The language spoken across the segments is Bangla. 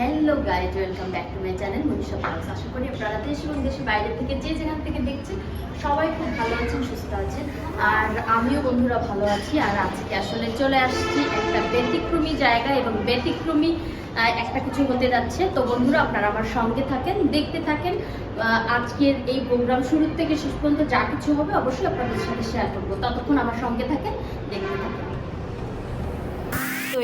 Hello guys welcome back to my channel Manisha Pal's আশা করি আপনারা দেশ এবং দেশের বাইরে থেকে যে যেখান থেকে দেখছেন, সবাই খুব ভালো আছেন, সুস্থ আছেন। আর আমিও বন্ধুরা ভালো আছি। আর আজকে আসলে চলে আসছি একটা ব্যতিক্রমী জায়গা এবং ব্যতিক্রমী একটা কিছু হতে যাচ্ছে। তো বন্ধুরা, আপনারা আমার সঙ্গে থাকেন, দেখতে থাকেন। আজকের এই প্রোগ্রাম শুরু থেকে শেষ পর্যন্ত যা কিছু হবে, অবশ্যই আপনাদের সাথে শেয়ার করব। ততক্ষণ আমার সঙ্গে থাকেন, দেখতে থাকেন।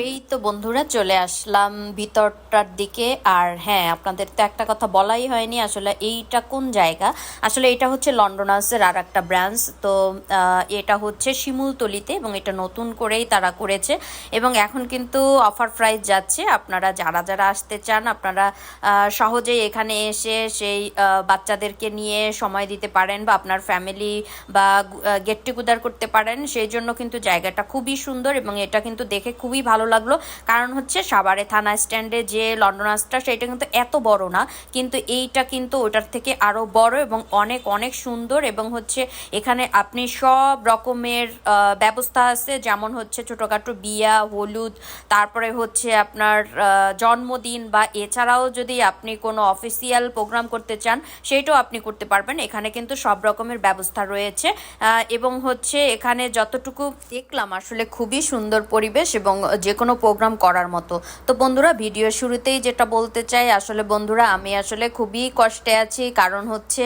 এই তো বন্ধুরা, চলে আসলাম ভিতরটার দিকে। আর হ্যাঁ আপনাদের তো একটা কথা বলাই হয়নি, আসলে এইটা কোন জায়গা? আসলে এটা হচ্ছে লন্ডনাসের আর একটা ব্রাঞ্চ। তো এটা হচ্ছে শিমুলতলিতে এবং এটা নতুন করেই তারা করেছে। এবং এখন কিন্তু অফার প্রাইস যাচ্ছে। আপনারা যারা যারা আসতে চান, আপনারা সহজেই এখানে এসে সেই বাচ্চাদেরকে নিয়ে সময় দিতে পারেন বা আপনার ফ্যামিলি বা গেট টুগেদার করতে পারেন। সেই জন্য কিন্তু জায়গাটা খুবই সুন্দর এবং এটা কিন্তু দেখে খুবই ভালো লাগল। কারণ হচ্ছে সাভারে থানা স্ট্যান্ডে যে লন্ডন আসটা সেটা কিন্তু এত বড় না। কিন্তু এইটা কিন্তু ওটার থেকে আরও বড় এবং অনেক অনেক সুন্দর এবং হচ্ছে এখানে আপনি সব রকমের ব্যবস্থা আছে। যেমন হচ্ছে ছোটোখাটো বিয়া, হলুদ, তারপরে হচ্ছে আপনার জন্মদিন বা এছাড়াও যদি আপনি কোনো অফিসিয়াল প্রোগ্রাম করতে চান সেইটাও আপনি করতে পারবেন। এখানে কিন্তু সব রকমের ব্যবস্থা রয়েছে। এবং হচ্ছে এখানে যতটুকু দেখলাম, আসলে খুবই সুন্দর পরিবেশ এবং যে কোনো প্রোগ্রাম করার মতো। তো বন্ধুরা ভিডিও শুরুতেই যেটা বলতে চাই, আসলে বন্ধুরা, আমি আসলে খুবই কষ্টে আছি। কারণ হচ্ছে,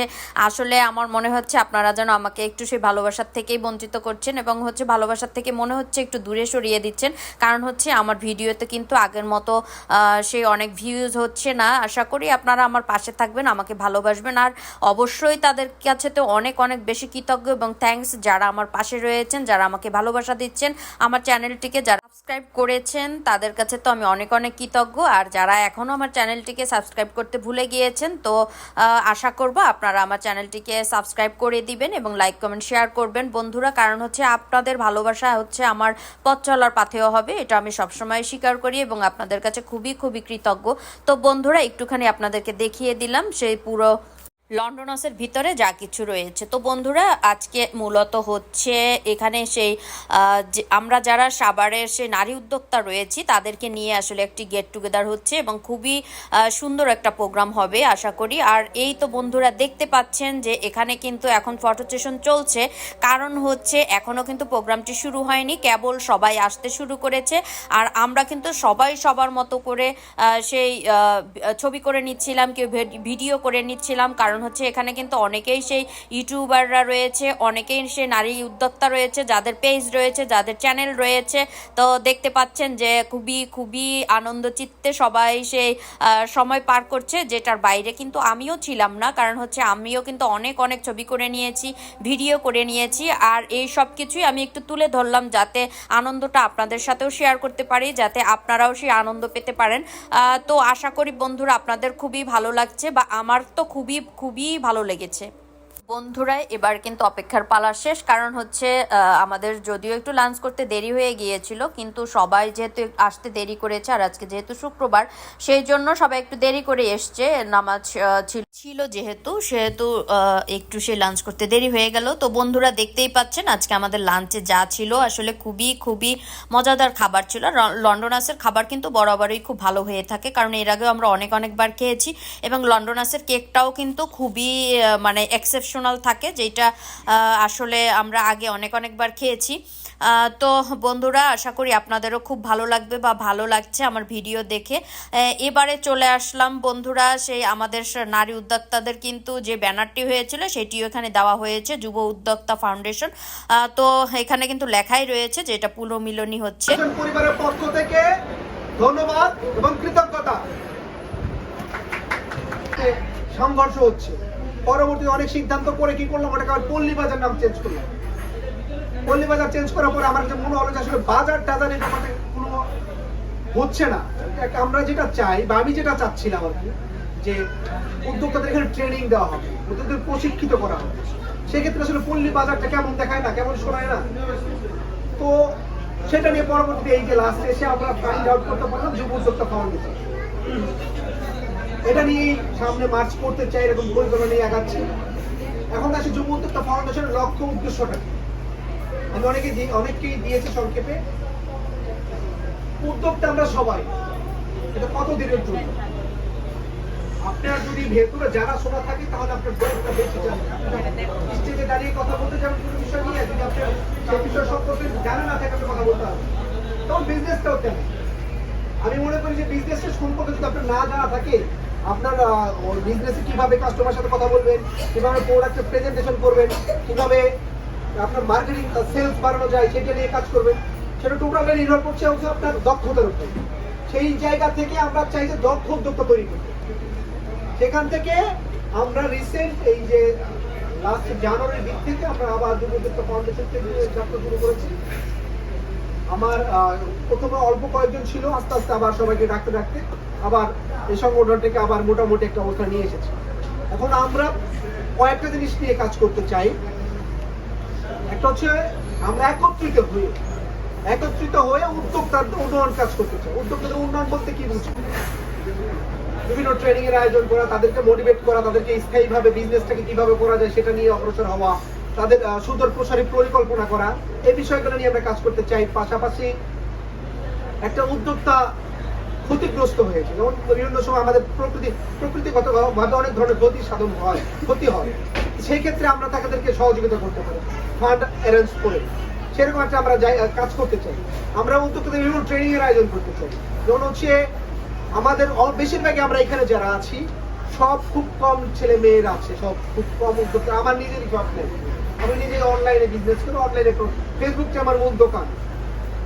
আসলে আমার মনে হচ্ছে আপনারা যেন আমাকে একটু সেই ভালোবাসার থেকেই বঞ্চিত করছেন এবং হচ্ছে ভালোবাসার থেকে মনে হচ্ছে একটু দূরে সরিয়ে দিচ্ছেন। কারণ হচ্ছে, আমার ভিডিওতে কিন্তু আগের মতো সেই অনেক ভিউজ হচ্ছে না। আশা করি আপনারা আমার পাশে থাকবেন, আমাকে ভালোবাসবেন। আর অবশ্যই তাদের কাছে তো অনেক অনেক বেশি কৃতজ্ঞ এবং থ্যাঙ্কস যারা আমার পাশে রয়েছেন, যারা আমাকে ভালোবাসা দিচ্ছেন। আমার চ্যানেলটিকে যারা সাবস্ক্রাইব করেছেন, তাদের কাছে তো আমি অনেক অনেক কৃতজ্ঞ। আর যারা এখনও আমার চ্যানেলটিকে সাবস্ক্রাইব করতে ভুলে গিয়েছেন, তো আশা করব আপনারা আমার চ্যানেলটিকে সাবস্ক্রাইব করে দিবেন এবং লাইক, কমেন্ট, শেয়ার করবেন। বন্ধুরা, কারণ হচ্ছে আপনাদের ভালোবাসা হচ্ছে আমার পথ চলার পাথেও হবে, এটা আমি সবসময় স্বীকার করি এবং আপনাদের কাছে খুবই খুবই কৃতজ্ঞ। তো বন্ধুরা, একটুখানি আপনাদেরকে দেখিয়ে দিলাম, সেই পুরো লন্ডনাসের ভিতরে যা কিছু রয়েছে। তো বন্ধুরা, আজকে মূলত হচ্ছে এখানে সেই আমরা যারা সাভারের সেই নারী উদ্যোক্তা রয়েছি, তাদেরকে নিয়ে আসলে একটি গেট টুগেদার হচ্ছে এবং খুবই সুন্দর একটা প্রোগ্রাম হবে, আশা করি। আর এই তো বন্ধুরা, দেখতে পাচ্ছেন যে এখানে কিন্তু এখন ফটো সেশন চলছে। কারণ হচ্ছে এখনও কিন্তু প্রোগ্রামটি শুরু হয়নি, কেবল সবাই আসতে শুরু করেছে। আর আমরা কিন্তু সবাই সবার মতো করে সেই ছবি করে নিচ্ছিলাম, কেউ ভিডিও করে নিচ্ছিলাম, কারণ হচ্ছে এখানে কিন্তু অনেকেই সেই ইউটিউবাররা রয়েছে, অনেকেই সেই নারী উদ্যোক্তা রয়েছে, যাদের পেজ রয়েছে, যাদের চ্যানেল রয়েছে। তো দেখতে পাচ্ছেন যে খুবই খুবই আনন্দ চিত্তে সবাই সেই সময় পার করছে, যেটার বাইরে কিন্তু আমিও ছিলাম না। কারণ হচ্ছে আমিও কিন্তু অনেক অনেক ছবি করে নিয়েছি ভিডিও করে নিয়েছি। আর এই সব কিছুই আমি একটু তুলে ধরলাম যাতে আনন্দটা আপনাদের সাথেও শেয়ার করতে পারি, যাতে আপনারাও সেই আনন্দ পেতে পারেন। তো আশা করি বন্ধুরা আপনাদের খুবই ভালো লাগছে বা আমার তো খুবই খুবই ভালো লেগেছে। বন্ধুরা এবার কিন্তু অপেক্ষার পালা শেষ। কারণ হচ্ছে আমাদের যদিও একটু লাঞ্চ করতে দেরি হয়ে গিয়েছিল, কিন্তু সবাই যেহেতু আসতে দেরি করেছে, আর আজকে যেহেতু শুক্রবার, সেই জন্য সবাই একটু দেরি করে এসছে। নামাজ ছিল- ছিল যেহেতু, সেহেতু একটু সে লাঞ্চ করতে দেরি হয়ে গেল। তো বন্ধুরা দেখতেই পাচ্ছেন, আজকে আমাদের লাঞ্চে যা ছিল, আসলে খুবই খুবই মজাদার খাবার ছিল। লন্ডনাসের খাবার কিন্তু বরাবরই খুব ভালো হয়ে থাকে, কারণ এর আগেও আমরা অনেক, অনেকবার খেয়েছি। এবং লন্ডনাসের কেকটাও কিন্তু খুবই মানে মানে এক্সেপশনাল থাকে যেটা আসলে আমরা আগে অনেক অনেকবার খেয়েছি। তো বন্ধুরা, আশা করি আপনাদেরও খুব ভালো লাগবে বা ভালো লাগছে আমার ভিডিও দেখে। এবারে চলে আসলাম বন্ধুরা, সেই আমাদের নারী উদ্যোক্তাদের কিন্তু যে ব্যানারটি হয়েছিল, সেটিও এখানে দেওয়া হয়েছে, যুব উদ্যোক্তা ফাউন্ডেশন। তো এখানে কিন্তু লেখাই রয়েছে যে এটা পুনর্মিলনী হচ্ছে। পরিবারের পক্ষ থেকে ধন্যবাদ এবং কৃতজ্ঞতা। সংঘর্ষ হচ্ছে। পরবর্তী অনেক সিদ্ধান্ত করে কি করলাম? ওটাকে আবার পল্লী বাজার নাম চেঞ্জ করলাম। পল্লী বাজার চেঞ্জ করার পরে আমার মনে হলো যে আসলে বাজার টাজার এটা মানে কোনো হচ্ছে না। আমরা যেটা চাই বা আমি যেটা চাচ্ছিলাম আর কি, যে উদ্যোক্তাদের এখানে ট্রেনিং দেওয়া হবে, উদ্যোক্তাদের প্রশিক্ষিত করা হবে। সেক্ষেত্রে আসলে পল্লী বাজারটা কেমন দেখায় না, কেমন শোনায় না? তো সেটা নিয়ে পরবর্তীতে এই যে লাস্টে এসে আমরা ফাইন্ড আউট করতে পারলাম যুব উদ্যোক্তা ফাউন্ডেশন এটা নিয়েই সামনে মার্চ করতে চাই, এরকম পরিকল্পনা নিয়ে আগাচ্ছি। এখন আসে যুব উদ্যোক্তা ফাউন্ডেশনের লক্ষ্য উদ্দেশ্যটা আমি অনেকে অনেককেই দিয়েছি সংক্ষেপে। উদ্যোক্তা আমরা সবাই। এটা কত দিনের জন্য আপনার যদি ভেতরে জানা শোনা থাকে, তাহলে আপনার বেশি স্টেজে দাঁড়িয়ে কথা বলতে যাবেন কোনো বিষয় নিয়ে, যদি আপনার সেই বিষয় সম্পর্কে না থাকে কথা বলতে হবে। তখন বিজনেসটাও কেমন আমি মনে করি যে বিজনেসের সম্পর্কে যদি আপনার না জানা থাকে আপনার বিজনেসে কীভাবে কাস্টমার সাথে কথা বলবেন, কীভাবে প্রোডাক্টের প্রেজেন্টেশন করবেন, কীভাবে আপনার মার্কেটিং সেলস বাড়ানো যায়, সেটা নিয়ে কাজ করবেন, সেটা টোটালি নির্ভর করছে হচ্ছে আপনার দক্ষতার উপর। সেই জায়গা থেকে আমরা চাই যে দক্ষ উদ্যোক্তা তৈরি করতে। সেখান থেকে আমরা রিসেন্ট এই যে লাস্ট জানুয়ারির দিক থেকে আমরা আবার যুব উদ্যোক্তা ফাউন্ডেশন থেকে যাত্রা শুরু করেছি। আমার প্রথমে অল্প কয়েকজন ছিল, আস্তে আস্তে আবার সবাইকে ডাকতে ডাকতে। আবার এই সংগঠনটাকে আবার মোটামুটি একটা অবস্থা নিয়ে এসেছি। এখন আমরা কয়েকটা জিনিস নিয়ে কাজ করতে চাই। একটা হচ্ছে আমরা একত্রিত হয়ে একত্রিত হয়ে উদ্যোক্তাদের উন্নয়ন কাজ করতে চাই। উদ্যোক্তাদের উন্নয়ন বলতে কি বুঝি? বিভিন্ন ট্রেনিং এর আয়োজন করা, তাদেরকে মোটিভেট করা, তাদেরকে স্থায়ীভাবে বিজনেসটাকে কীভাবে করা যায় সেটা নিয়ে অগ্রসর হওয়া, তাদের সুদূর প্রসারী পরিকল্পনা করা এই বিষয়গুলো নিয়ে আমরা কাজ করতে চাই। পাশাপাশি একটা উদ্যোক্তা ক্ষতিগ্রস্ত হয়েছে। যেমন বিভিন্ন সময় আমাদের প্রকৃতি, প্রকৃতিগত ভাবে অনেক ধরনের ক্ষতি সাধন হয়, ক্ষতি হয়। সেই ক্ষেত্রে আমরা তাদেরকে সহযোগিতা করতে পারি ফান্ড অ্যারেঞ্জ করে। সেরকম একটা আমরা কাজ করতে চাই। আমরা উদ্যোক্তাদের বিভিন্ন ট্রেনিং এর আয়োজন করতে চাই। যেমন হচ্ছে, আমাদের বেশিরভাগই আমরা এখানে যারা আছি, সব খুব কম ছেলে মেয়েরা আছে, সব খুব কম উদ্যোক্তা। আমার নিজেরই জব নেই। আমি নিজে অনলাইনে বিজনেস করি অনলাইনে ফেসবুকটা আমার মূল দোকান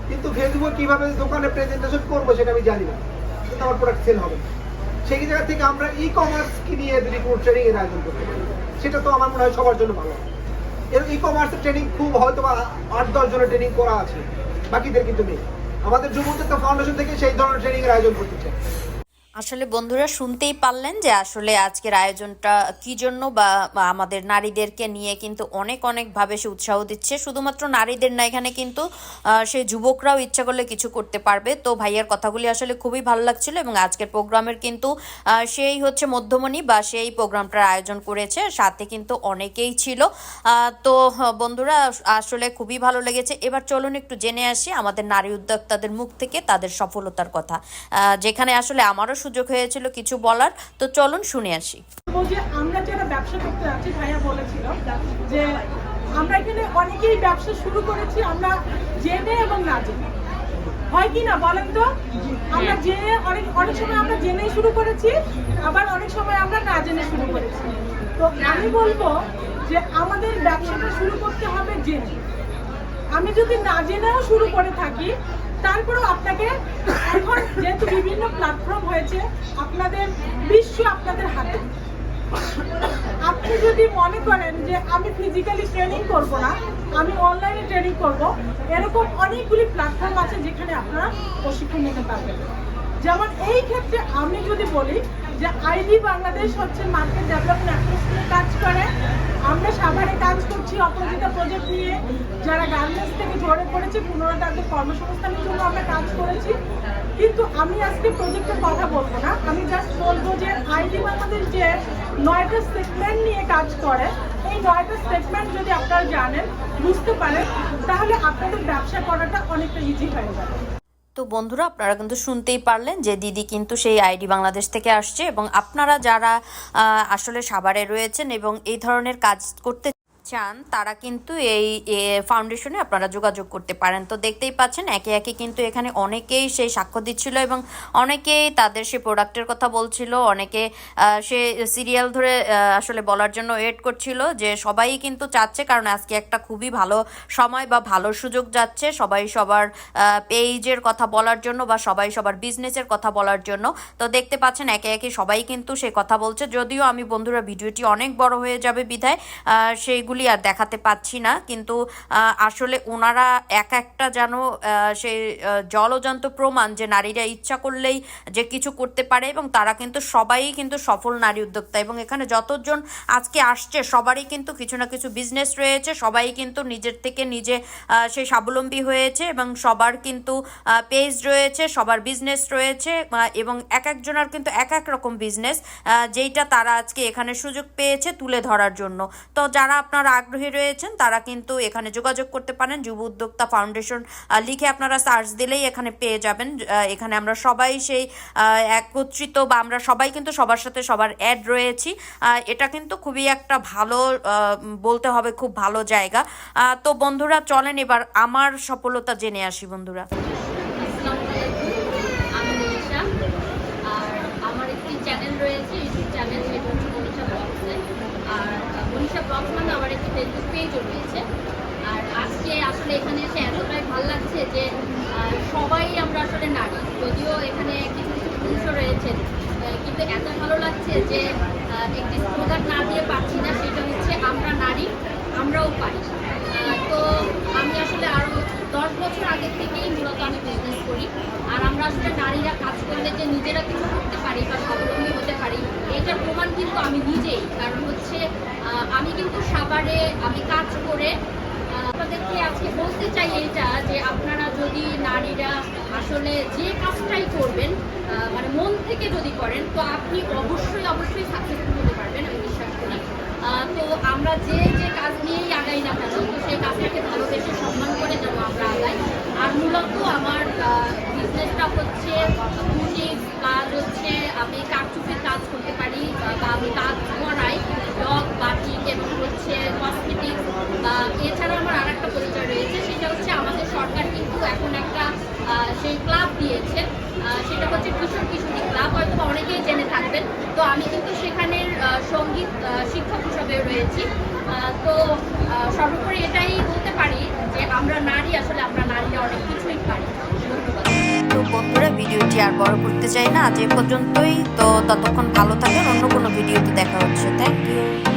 কিন্তু ফেসবুকে কীভাবে দোকানে প্রেজেন্টেশন করব সেটা আমি জানি না। কিন্তু আমার প্রোডাক্ট সেল হবে। সেই জায়গা থেকে আমরা ই কমার্স কি নিয়ে রিপোর্ট ট্রেনিং এর আয়োজন করতে পারি, সেটা তো আমার মনে হয় সবার জন্য ভালো। এর ই কমার্সের ট্রেনিং খুব হয়তো বা আট, দশ জনের ট্রেনিং করা আছে। বাকিদের কিন্তু নেই। আমাদের যুব উদ্যোক্তা ফাউন্ডেশন থেকে সেই ধরনের ট্রেনিং এর আয়োজন করতে চাই আসলে বন্ধুরা শুনতেই পারলেন যে আসলে আজকের আয়োজনটা কি জন্য বা আমাদের নারীদেরকে নিয়ে কিন্তু অনেক অনেকভাবে সে উৎসাহ দিচ্ছে। শুধুমাত্র নারীদের না, এখানে কিন্তু সেই যুবকরাও ইচ্ছা করলে কিছু করতে পারবে। তো ভাইয়ার কথাগুলি আসলে খুবই ভালো লাগছিল এবং আজকের প্রোগ্রামের কিন্তু সেই হচ্ছে মধ্যমণি বা সেই প্রোগ্রামটার আয়োজন করেছে। সাথে কিন্তু অনেকেই ছিল। তো বন্ধুরা আসলে খুবই ভালো লেগেছে। এবার চলুন একটু জেনে আসি আমাদের নারী উদ্যোক্তাদের মুখ থেকে তাদের সফলতার কথা। যেখানে আসলে আমারও সুযোগ হয়েছিল কিছু বলার। তো চলুন শুনে আসি। যে আমরা যারা ব্যবসা করতে যাচ্ছি ভাইয়া বলেছিল যে আমরা এখানে অনেকেই ব্যবসা শুরু করেছি আমরা জেনে এবং না জেনে। হয় কি না বলেন তো? আমরা জেনে অনেক অনেক সময় আমরা জেনেই শুরু করেছি আবার অনেক সময় আমরা না জেনে শুরু করেছি। তো আমি বলব যে আমাদের ব্যবসাটা শুরু করতে হবে জেনে। আমি যদি না জেনেও শুরু করে থাকি তারপরেও আপনাকে এখন যেহেতু বিভিন্ন প্ল্যাটফর্ম হয়েছে, আপনাদের বিশ্ব আপনাদের হাতে। আপনি যদি মনে করেন যে আমি ফিজিক্যালি ট্রেনিং করব না, আমি অনলাইনে ট্রেনিং করব, এরকম অনেকগুলি প্ল্যাটফর্ম আছে যেখানে আপনারা প্রশিক্ষণ নিতে পারবেন। যেমন এই ক্ষেত্রে আমি যদি বলি যে আইডি বাংলাদেশ হচ্ছে মার্কেট ডেভেলপমেন্ট নিয়ে কাজ করে। আমরা সাভারে কাজ করছি, অপরাজিতা প্রজেক্ট নিয়ে। যারা গার্মেন্টস থেকে ঝরে পড়েছে পুনরায় তাদের কর্মসংস্থানের জন্য আমরা কাজ করেছি। কিন্তু আমি আজকে প্রজেক্টের কথা বলব না। আমি জাস্ট বলব যে আইডি বাংলাদেশ যে নয়টা সেগমেন্ট নিয়ে কাজ করে, এই নয়টা সেগমেন্ট যদি আপনারা জানেন, বুঝতে পারেন, তাহলে আপনাদের ব্যবসা করাটা অনেকটা ইজি হয়ে যাবে। তো বন্ধুরা, আপনারা কিন্তু শুনতেই পারলেন যে দিদি কিন্তু সেই আইডি বাংলাদেশ থেকে আসছে এবং আপনারা যারা আসলে সাভারে রয়েছেন এবং এই ধরনের কাজ করতে চান তারা কিন্তু এই ফাউন্ডেশনে আপনারা যোগাযোগ করতে পারেন। তো দেখতেই পাচ্ছেন একে একে কিন্তু এখানে অনেকেই সেই সাক্ষ্য দিচ্ছিল এবং অনেকেই তাদের সে প্রোডাক্টের কথা বলছিল অনেকে সে সিরিয়াল ধরে আসলে বলার জন্য ওয়েট করছিল যে সবাই কিন্তু চাচ্ছে কারণ আজকে একটা খুবই ভালো সময় বা ভালো সুযোগ যাচ্ছে সবাই সবার পেজের কথা বলার জন্য বা সবাই সবার বিজনেসের কথা বলার জন্য। তো দেখতে পাচ্ছেন একে একে সবাই কিন্তু সে কথা বলছে। যদিও আমি বন্ধুরা ভিডিওটি অনেক বড় হয়ে যাবে বিধায় আহ, সেইগুলি আর দেখাতে পাচ্ছি না কিন্তু আসলে ওনারা এক একটা যেন আহ, জলজন্ত প্রমাণ যে নারীরা ইচ্ছা করলেই যে কিছু করতে পারে এবং তারা কিন্তু সবাই কিন্তু সফল নারী উদ্যোক্তা এবং এখানে যতজন আজকে আসছে সবারই কিন্তু কিছু না কিছু বিজনেস রয়েছে সবাই কিন্তু নিজের থেকে নিজে সে স্বাবলম্বী হয়েছে এবং সবার কিন্তু পেজ রয়েছে সবার বিজনেস রয়েছে এবং এক একজনের কিন্তু এক এক রকম বিজনেস যেইটা তারা আজকে এখানে সুযোগ পেয়েছে তুলে ধরার জন্য। তো যারা আপনারা আপনারা আগ্রহী রয়েছেন, তারা কিন্তু এখানে যোগাযোগ করতে পারেন। যুব উদ্যোক্তা ফাউন্ডেশন লিখে আপনারা সার্চ দিলেই এখানে পেয়ে যাবেন। এখানে আমরা সবাই সেই একত্রিত বা আমরা সবাই কিন্তু সবার সাথে সবার অ্যাড রয়েছি। এটা কিন্তু খুবই একটা ভালো বলতে হবে খুব ভালো জায়গা। তো বন্ধুরা, চলেন এবার আমার সফলতা জেনে আসি বন্ধুরা আসসালামু আলাইকুম আমি মনীষা আর আমার একটি চ্যানেল রয়েছে ইউটিউব চ্যানেল সেটা হচ্ছে মনীষা ব্লগসে আর আহ, মনীষা ব্লগস মানে আমার একটি ফেসবুক পেজও রয়েছে আর আজকে আসলে এখানে এসে এতটাই ভালো লাগছে যে সবাই আমরা আসলে নারী। যদিও এখানে কিছু কিছু পুরুষও রয়েছেন কিন্তু এত ভালো লাগছে যে একটি স্লোগান না দিয়ে পাচ্ছি না সেটা হচ্ছে আমরা নারী আমরাও আহ, তো আমি আসলে আরও দশ বছর আগে থেকেই মূলত আমি বিজনেস করি। আর আমরা আসলে নারীরা কাজ করলে যে নিজেরা কিছু করতে পারি বা স্বাবলম্বী হতে পারি এটার প্রমাণ কিন্তু আমি নিজেই। কারণ হচ্ছে আমি কিন্তু সাভারে আমি কাজ করে আহ, আপনাদেরকে আজকে বলতে চাই এটা যে আপনারা যদি নারীরা আসলে যে কাজটাই করবেন মানে মন থেকে যদি করেন, তো আপনি অবশ্যই অবশ্যই সাকসেসফুল হতে পারবেন, আমি বিশ্বাস করি। তো আমরা যে যে কাজ নিয়েই আগাই না কেন, তো সেই কাজটাকে ভালোবেসে সম্মান করে যেন আমরা আগাই আর মূলত আমার বিজনেসটা হচ্ছে বুটিক কাজ হচ্ছে আমি কারচুপির কাজ করতে পারি আহ, বা আমি কাজ করাই ডগ বাটিক এবং হচ্ছে কসমেটিক বা এছাড়া আমার আর একটা পরিচয় রয়েছে সেটা হচ্ছে আমাদের সরকার কিন্তু এখন একটা আহ, সেই ক্লাব দিয়েছে আহ, সেটা হচ্ছে কিশোর কিশোরী ক্লাব হয়তো বা অনেকেই জেনে থাকবেন তো আমি কিন্তু সেখানের সংগীত শিক্ষক হিসাবে রয়েছি। তো সর্বোপরি এটাই বলতে পারি যে আমরা নারী, আসলে আমরা নারীরা অনেক কিছুই পারি। তো বন্ধুরা, ভিডিওটি আর বড় করতে চাই না, আজ এ পর্যন্তই। তো ততক্ষণ ভালো থাকেন, অন্য কোনো ভিডিওতে দেখা হচ্ছে। Thank you